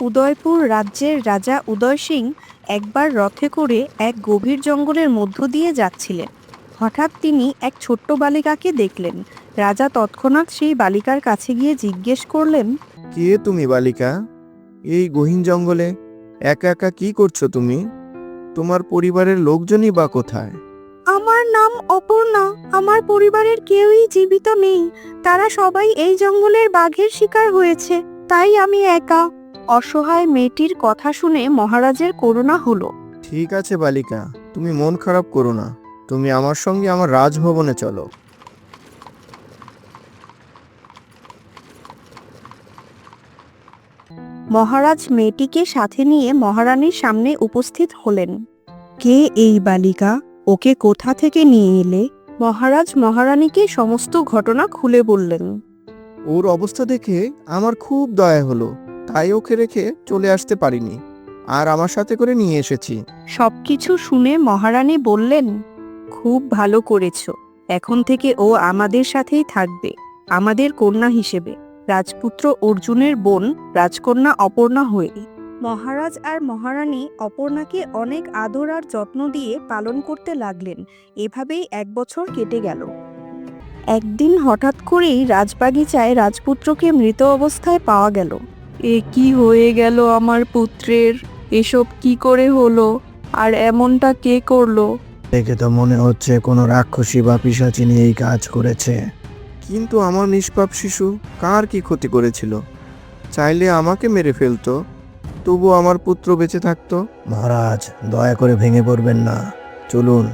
উদয়পুর রাজ্যের রাজা উদয় সিং একবার রথে করে এক গভীর জঙ্গলের মধ্য দিয়ে যাচ্ছিলেন। হঠাৎ তিনি এক ছোট্ট বালিকাকে দেখলেন। রাজা তৎক্ষণাৎ সেই বালিকার কাছে গিয়ে জিজ্ঞেস করলেন কে তুমি বালিকা? এই গহীন জঙ্গলে একা একা কি করছ তুমি? তোমার পরিবারের লোকজনই বা কোথায়? আমার নাম অপর্ণা। আমার পরিবারের কেউই জীবিত নেই। তারা সবাই এই জঙ্গলের বাঘের শিকার হয়েছে। তাই আমি একা। অসহায় মেয়েটির কথা শুনে মহারাজের করুণা হলো। ঠিক আছে বালিকা তুমি মন খারাপ করো না। তুমি আমার সঙ্গে আমার রাজভবনে চলো। মহারাজ মেয়েটিকে সাথে নিয়ে মহারানীর সামনে উপস্থিত হলেন। কে এই বালিকা? ওকে কোথা থেকে নিয়ে এলে? মহারাজ মহারানীকে সমস্ত ঘটনা খুলে বললেন। ওর অবস্থা দেখে আমার খুব দয়া হলো। তাই ওকে রেখে চলে আসতে পারিনি। আর আমার সাথে করে নিয়ে এসেছি। সবকিছু শুনে মহারানী বললেন, খুব ভালো করেছ। এখন থেকে ও আমাদের সাথেই থাকবে, আমাদের কন্যা হিসেবে। রাজপুত্র অর্জুনের বোন, রাজকন্যা অপর্ণা হয়ে। মহারাজ আর মহারানী অপর্ণাকে অনেক আদর আর যত্ন দিয়ে পালন করতে লাগলেন। এভাবেই এক বছর কেটে গেল। একদিন হঠাৎ করেই রাজবাগিচায় রাজপুত্রকে মৃত অবস্থায় পাওয়া গেল। এ কি হয়ে গেল আমার পুত্রের? এসব কি করে হলো? আর এমনটা কে করল? দেখে তো মনে হচ্ছে কোনো রাক্ষসী বা পিসাচিনী এই কাজ করেছে। কিন্তু আমার নিষ্পাপ শিশু কার কি ক্ষতি করেছিল? চাইলে আমাকে মেরে ফেলতো তবু আমার পুত্র বেঁচে থাকতো। মহারাজ দয়া করে ভেঙে পড়বেন না। চলুন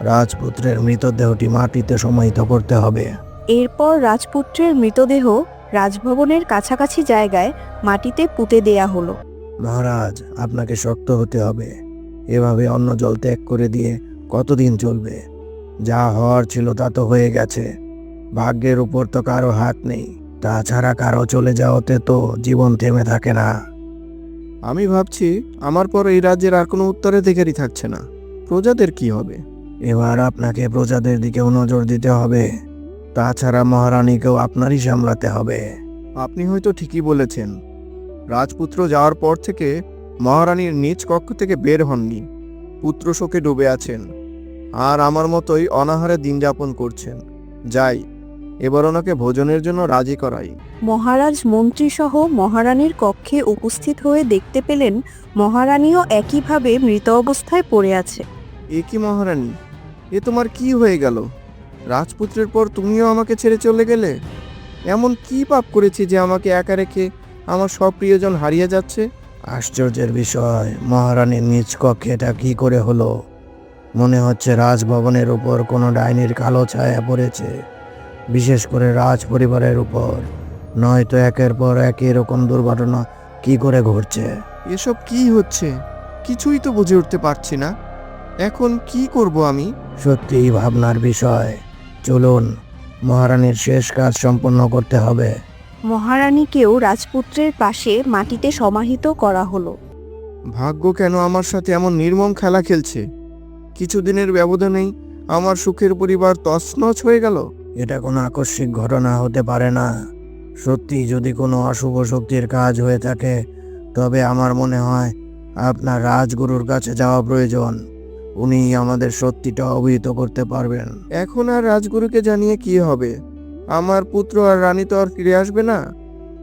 রাজপুত্রের মৃতদেহটি মাটিতে সমাহিত করতে হবে। এরপর রাজপুত্রের মৃতদেহ রাজভবনের কাছাকাছি জায়গায় মাটিতে পুঁতে দেয়া হলো। মহারাজ আপনাকে শক্ত হতে হবে। এভাবে অন্ন জল ত্যাগ করে দিয়ে কতদিন চলবে? যা হওয়ার ছিল তা তো হয়ে গেছে। ভাগ্যের উপর তো কারও হাত নেই। তাছাড়া কারও চলে যাওয়াতে তো জীবন থেমে থাকে না। আমি ভাবছি আমার পর এই রাজ্যের আর কোনো উত্তরাধিকারী থাকছে না। প্রজাদের কি হবে? এবার আপনাকে প্রজাদের দিকেও নজর দিতে হবে। তাছাড়া মহারানীকেও আপনারই সামলাতে হবে। আপনি হয়তো ঠিকই বলেছেন। রাজপুত্র যাওয়ার পর থেকে মহারানীর নিজ কক্ষ থেকে বের হননি। পুত্র শোকে ডুবে আছেন। আর আমার মতোই অনাহারে দিন যাপন করছেন। যাই এবার ওনাকে ভোজনের জন্য রাজি করাই। মহারাজ মন্ত্রীসহ মহারানীর কক্ষে উপস্থিত হয়ে দেখতে পেলেন মহারানীও একইভাবে মৃত অবস্থায় পড়ে আছে। এ কি মহারানী? এ তোমার কি হয়ে গেল? রাজপুত্রের পর তুমিও আমাকে ছেড়ে চলে গেলে? এমন কি পাপ করেছি যে আমাকে একা রেখে আমার সব প্রিয়জন হারিয়ে যাচ্ছে? আশ্চর্যের বিষয় মহারানীর নিজ কক্ষে এটা কি করে হলো? মনে হচ্ছে রাজভবনের উপর কোনো ডাইনির কালো ছায়া পড়েছে বিশেষ করে রাজ পরিবারের উপর। নয়তো একের পর এক এরকম দুর্ঘটনা কি করে ঘটছে? এসব কি হচ্ছে? কিছুই তো বুঝে উঠতে পারছি না। এখন কি করব আমি? সত্যিই ভাবনার বিষয় চলুন মহারানীর শেষ কাজ সম্পন্ন করতে হবে। মহারানীকেও রাজপুত্রের পাশে মাটিতে সমাহিত করা হলো। ভাগ্য কেন আমার সাথে এমন নির্মম খেলা খেলছে? কিছুদিনের ব্যবধানেই আমার সুখের পরিবার তছনছ হয়ে গেল। এটা কোনো আকস্মিক ঘটনা হতে পারে না। সত্যি যদি কোনো অশুভ শক্তির কাজ হয়ে থাকে তবে আমার মনে হয় আপনার রাজগুরুর কাছে যাওয়া প্রয়োজন। উনি আমাদের সত্যিটা অবহিত করতে পারবেন। এখন আর রাজগুরুকে জানিয়ে কি হবে? আমার পুত্র আর রানী তো আর ফিরে আসবে না।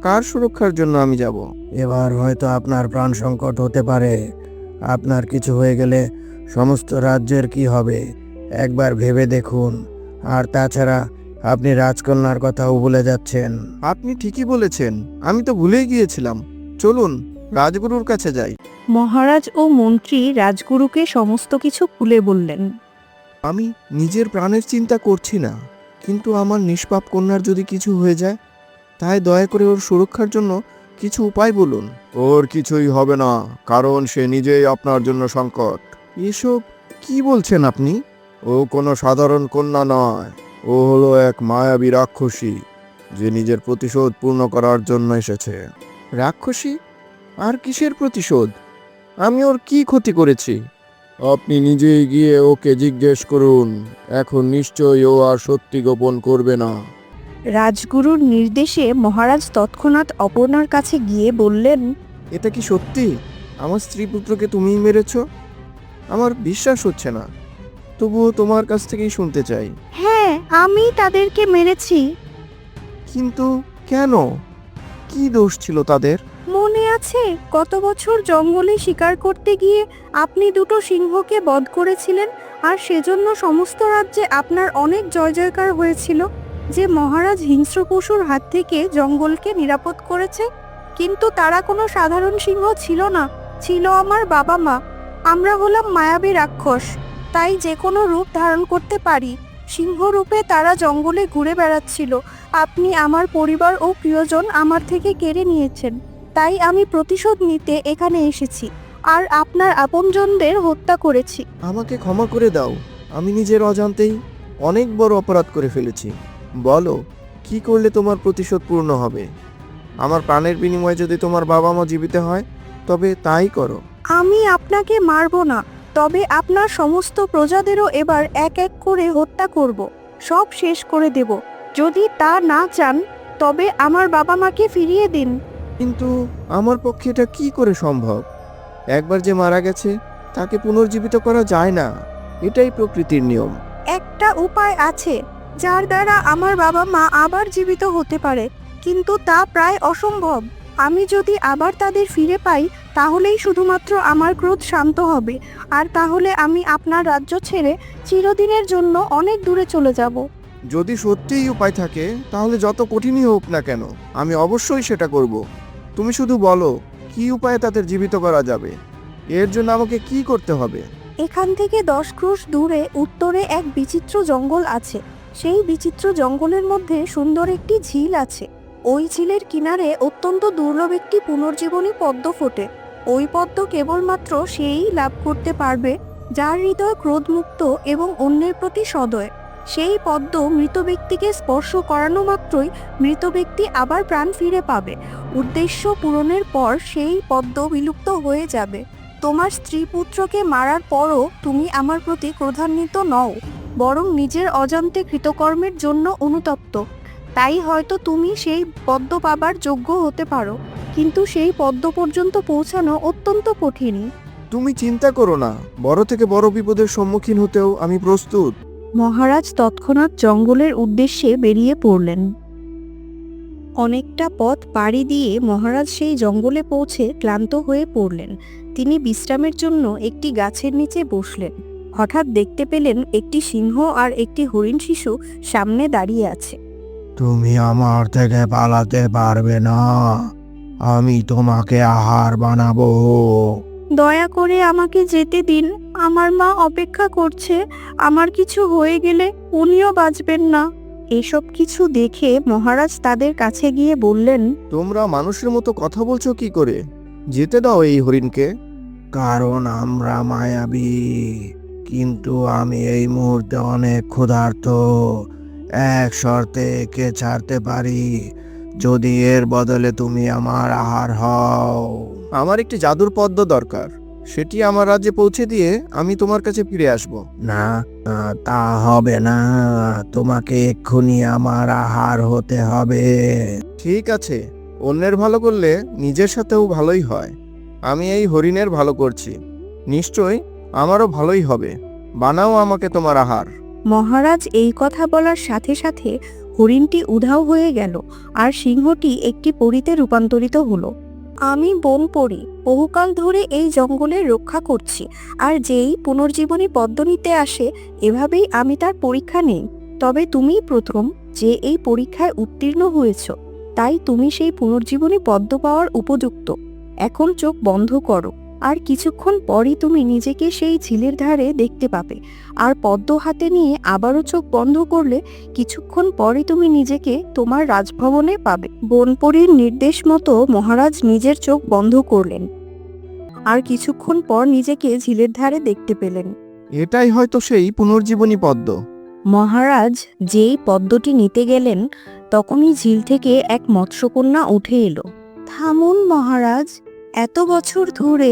কার সুরক্ষার জন্য আমি যাব? এবার হয়তো আপনার প্রাণ সংকট হতে পারে। আপনার কিছু হয়ে গেলে সমস্ত রাজ্যের কি হবে? একবার ভেবে দেখুন। আর তাছাড়া আপনি রাজকন্যার কথাও ভুলে যাচ্ছেন। আপনি ঠিকই বলেছেন। আমি তো ভুলেই গিয়েছিলাম। চলুন রাজগুরুর কাছে যাই। মহারাজ ও মন্ত্রী রাজগুরুকে সমস্ত কিছু খুলে বললেন। আমি নিজের প্রাণের চিন্তা করছি না কিন্তু আমার নিষ্পাপ কন্যার যদি কিছু হয়ে যায় তাই দয়া করে ওর সুরক্ষার জন্য কিছু উপায় বলুন। ওর কিছুই হবে না কারণ সে নিজেই আপনার জন্য সংকট। এসব কি বলছেন আপনি? ও কোনো সাধারণ কন্যা নয় ও হলো এক মায়াবী রাক্ষসী যে নিজের প্রতিশোধ পূর্ণ করার জন্য এসেছে। রাক্ষসী? আর কিসের প্রতিশোধ? আমি ওর কি ক্ষতি করেছি? আপনি নিজেই গিয়ে ওকে জিজ্ঞেস করুন। এখন নিশ্চয়ই ও আর সত্যি গোপন করবে না। রাজগুরুর নির্দেশে মহারাজ তৎক্ষণাৎ অপর্ণার কাছে গিয়ে বললেন এটা কি সত্যি? আমার স্ত্রী পুত্রকে তুমিই মেরেছ? আমার বিশ্বাস হচ্ছে না। তবুও তোমার কাছ থেকেই শুনতে চাই। হ্যাঁ আমি তাদেরকে মেরেছি। কিন্তু কেন? কি দোষ ছিল তাদের? মনে আছে? গত বছর জঙ্গলে শিকার করতে গিয়ে আপনি দুটো সিংহকে বধ করেছিলেন, আর সেজন্য সমস্ত রাজ্যে আপনার অনেক জয় জয়কার হয়েছিল, যে মহারাজ হিংস্র পশুর হাত থেকে জঙ্গলকে নিরাপদ করেছে? কিন্তু তারা কোনো সাধারণ সিংহ ছিল না, ছিল আমার বাবা মা। আমরা হলাম মায়াবী রাক্ষস, তাই যে কোনো রূপ ধারণ করতে পারি। সিংহ রূপে তারা জঙ্গলে ঘুরে বেড়াচ্ছিল। আপনি আমার পরিবার ও প্রিয়জন আমার থেকে কেড়ে নিয়েছেন। তাই আমি প্রতিশোধ নিতে এখানে এসেছি আর আপনার আপনজনদের হত্যা করেছি। আমাকে ক্ষমা করে দাও। আমি নিজের অজান্তেই অনেক বড় অপরাধ করে ফেলেছি। বলো কি করলে তোমার প্রতিশোধ পূর্ণ হবে? আমার প্রাণের বিনিময়ে যদি তোমার বাবা মা জীবিত হয় তবে তাই করো। আমি আপনাকে মারব না তবে আপনার সমস্ত প্রজাদেরও এবার এক এক করে হত্যা করব। সব শেষ করে দেব। যদি তা না চান তবে আমার বাবা মাকে ফিরিয়ে দিন। কিন্তু আমার পক্ষে এটা কি করে সম্ভব? একবার যে মারা গেছে তাকে পুনর্জীবিত করা যায় না। এটাই প্রকৃতির নিয়ম। একটা উপায় আছে যার দ্বারা আমার বাবা মা আবার জীবিত হতে পারে কিন্তু তা প্রায় অসম্ভব। আমি যদি আবার তাদের ফিরে পাই তাহলেই শুধুমাত্র আমার ক্রোধ শান্ত হবে আর তাহলে আমি আপনার রাজ্য ছেড়ে চিরদিনের জন্য অনেক দূরে চলে যাব। যদি সত্যিই উপায় থাকে তাহলে যত কঠিনই হোক না কেন আমি অবশ্যই সেটা করব। তুমি শুধু বলো, কি উপায়ে তাদের জীবিত করা যাবে? এর জন্য আমাকে কি করতে হবে? এখান থেকে দশ ক্রোশ দূরে, উত্তরে এক বিচিত্র জঙ্গল আছে। সেই বিচিত্র জঙ্গলের মধ্যে সুন্দর একটি ঝিল আছে। ওই ঝিলের কিনারে অত্যন্ত দুর্লভ একটি পুনর্জীবনী পদ্ম ফোটে। ওই পদ্ম কেবলমাত্র সেই লাভ করতে পারবে, যার হৃদয় ক্রোধমুক্ত এবং অন্যের প্রতি সদয়। সেই পদ্ম মৃত ব্যক্তিকে স্পর্শ করানো মাত্রই মৃত ব্যক্তি আবার প্রাণ ফিরে পাবে। উদ্দেশ্য পূরণের পর সেই পদ্ম বিলুপ্ত হয়ে যাবে। তোমার স্ত্রী পুত্রকে মারার পরও তুমি আমার প্রতি ক্রোধান্বিত নও, বরং নিজের অজান্তে কৃতকর্মের জন্য অনুতপ্ত। তাই হয়তো তুমি সেই পদ্ম পাবার যোগ্য হতে পারো, কিন্তু সেই পদ্ম পর্যন্ত পৌঁছানো অত্যন্ত কঠিন। তুমি চিন্তা করো না, বড় থেকে বড় বিপদের সম্মুখীন হতেও আমি প্রস্তুত। মহারাজ তৎক্ষণাৎ জঙ্গলের উদ্দেশ্যে বেরিয়ে পড়লেন। অনেকটা পথ পাড়ি দিয়ে মহারাজ সেই জঙ্গলে পৌঁছে ক্লান্ত হয়ে পড়লেন। তিনি বিশ্রামের জন্য একটি গাছের নিচে বসলেন। হঠাৎ দেখতে পেলেন একটি সিংহ আর একটি হরিণ শিশু সামনে দাঁড়িয়ে আছে। তুমি আমার থেকে পালাতে পারবে না। আমি তোমাকে আহার বানাবো। দয়া করে আমাকে যেতে দিন। আমার মা অপেক্ষা করছে। আমার কিছু হয়ে গেলে উনিও বাঁচবেন না। এসব কিছু দেখে মহারাজ তাদের কাছে গিয়ে বললেন, তোমরা মানুষের মতো কথা বলছো কি করে? যেতে দাও এই হরিণকে। কারণ আমরা মায়াবী। কিন্তু আমি এই মুহূর্তে অনেক ক্ষুধার্ত। এক শর্তে একে ছাড়তে পারি? যদি এর বদলে তুমি আমার আহার হও আমার একটি জাদুর পদ্ম দরকার। সেটি আমার রাজ্যে পৌঁছে দিয়ে আমি তোমার কাছে ফিরে আসব। না তা হবে না। তোমাকে এক্ষুনি আমার আহার হতে হবে। ঠিক আছে অন্যের ভালো করলে নিজের সাথেও ভালোই হয়। আমি এই হরিণের ভালো করছি। নিশ্চয় আমারও ভালোই হবে। বানাও আমাকে তোমার আহার। মহারাজ এই কথা বলার সাথে সাথে হরিণটি উধাও হয়ে গেল আর সিংহটি একটি পরিতে রূপান্তরিত হলো। আমি বোম পড়ি। বহুকাল ধরে এই জঙ্গলের রক্ষা করছি। আর যেই পুনর্জীবনী পদ্ম নিতে আসে, এভাবেই আমি তার পরীক্ষা নেই। তবে তুমি প্রথম যে এই পরীক্ষায় উত্তীর্ণ হয়েছ। তাই তুমি সেই পুনর্জীবনী পদ্ম পাওয়ার উপযুক্ত। এখন চোখ বন্ধ করো। আর কিছুক্ষণ পরই তুমি নিজেকে সেই ঝিলের ধারে দেখতে পাবে। আর পদ্ম হাতে নিয়ে আবারও চোখ বন্ধ করলে কিছুক্ষণ পরে তুমি নিজেকে তোমার রাজভবনে পাবে। বনপরীর নির্দেশ মতো মহারাজ নিজের চোখ বন্ধ করলেন। আর কিছুক্ষণ পর নিজেকে ঝিলের ধারে দেখতে পেলেন। এটাই হয়তো সেই পুনর্জীবনী পদ্ম। মহারাজ যেই পদ্মটি নিতে গেলেন তখনই ঝিল থেকে এক মৎস্যকন্যা উঠে এলো। থামুন মহারাজ এত বছর ধরে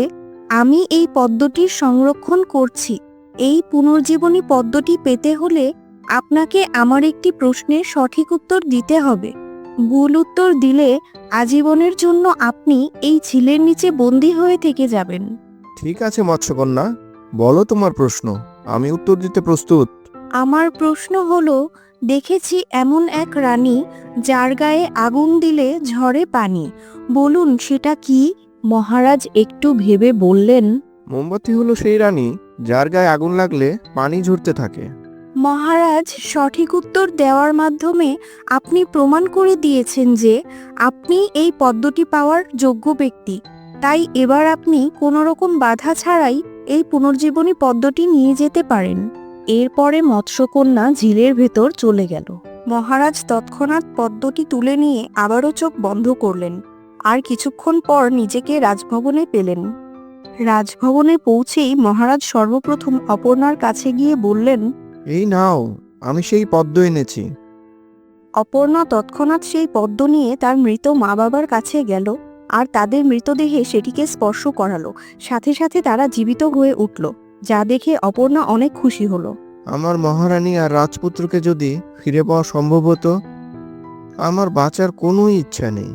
আমি এই পদ্মটির সংরক্ষণ করছি। এই পুনর্জীবনী পদ্মটি পেতে হলে আপনাকে আমার একটি প্রশ্নের সঠিক উত্তর দিতে হবে। ভুল উত্তর দিলে আজীবনের জন্য আপনি এই ঝিলের নিচে বন্দী হয়ে থেকে যাবেন। ঠিক আছে মৎস্যকন্যা। বলো তোমার প্রশ্ন। আমি উত্তর দিতে প্রস্তুত। আমার প্রশ্ন হলো দেখেছি এমন এক রানী যার গায়ে আগুন দিলে ঝরে পানি। বলুন সেটা কি? মহারাজ একটু ভেবে বললেন মোমবাতি হলো সেই রানী যার গায়ে আগুন লাগলে পানি ঝরতে থাকে। মহারাজ সঠিক উত্তর দেওয়ার মাধ্যমে আপনি প্রমাণ করে দিয়েছেন যে আপনি এই পদ্মটি পাওয়ার যোগ্য ব্যক্তি। তাই এবার আপনি কোনো রকম বাধা ছাড়াই এই পুনর্জীবনী পদ্মটি নিয়ে যেতে পারেন। এরপরে মৎস্যকন্যা ঝিলের ভেতর চলে গেল। মহারাজ তৎক্ষণাৎ পদ্মটি তুলে নিয়ে আবারও চোখ বন্ধ করলেন। আর কিছুক্ষণ পর নিজেকে রাজভবনে পেলেন। রাজভবনে পৌঁছেই মহারাজ সর্বপ্রথম অপর্ণার কাছে গিয়ে বললেন এই নাও আমি সেই পদ্ম এনেছি। অপর্ণা তৎক্ষণাৎ সেই পদ্ম নিয়ে তার মৃত মা বাবার কাছে গেল আর তাদের মৃতদেহে সেটিকে স্পর্শ করালো। সাথে সাথে তারা জীবিত হয়ে উঠল যা দেখে অপর্ণা অনেক খুশি হলো। আমার মহারানী আর রাজপুত্রকে যদি ফিরে পাওয়া সম্ভব হতো আমার বাঁচার কোনো ইচ্ছা নেই।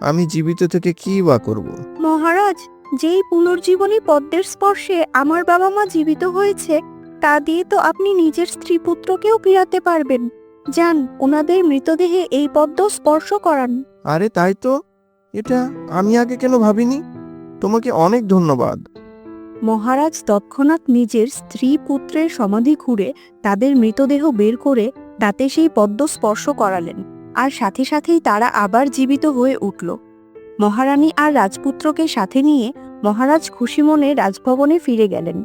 আমি জীবিত থেকে কী বা করব? মহারাজ যেই পুনর্জীবনী পদ্মের স্পর্শে আমার বাবা মা জীবিত হয়েছে তা দিয়ে তো আপনি নিজের স্ত্রী পুত্রকেও ফিরাতে পারবেন। যান ওনাদের মৃতদেহে এই পদ্ম স্পর্শ করান। আরে তাই তো? এটা আমি আগে কেন ভাবিনি? তোমাকে অনেক ধন্যবাদ। মহারাজ তৎক্ষণাৎ নিজের স্ত্রী পুত্রের সমাধি খুঁড়ে তাদের মৃতদেহ বের করে তাতে সেই পদ্ম স্পর্শ করালেন। আর সাথে সাথেই তারা আবার জীবিত হয়ে উঠল। মহারানী আর রাজপুত্রকে সাথে নিয়ে মহারাজ খুশি মনে রাজভবনে ফিরে গেলেন।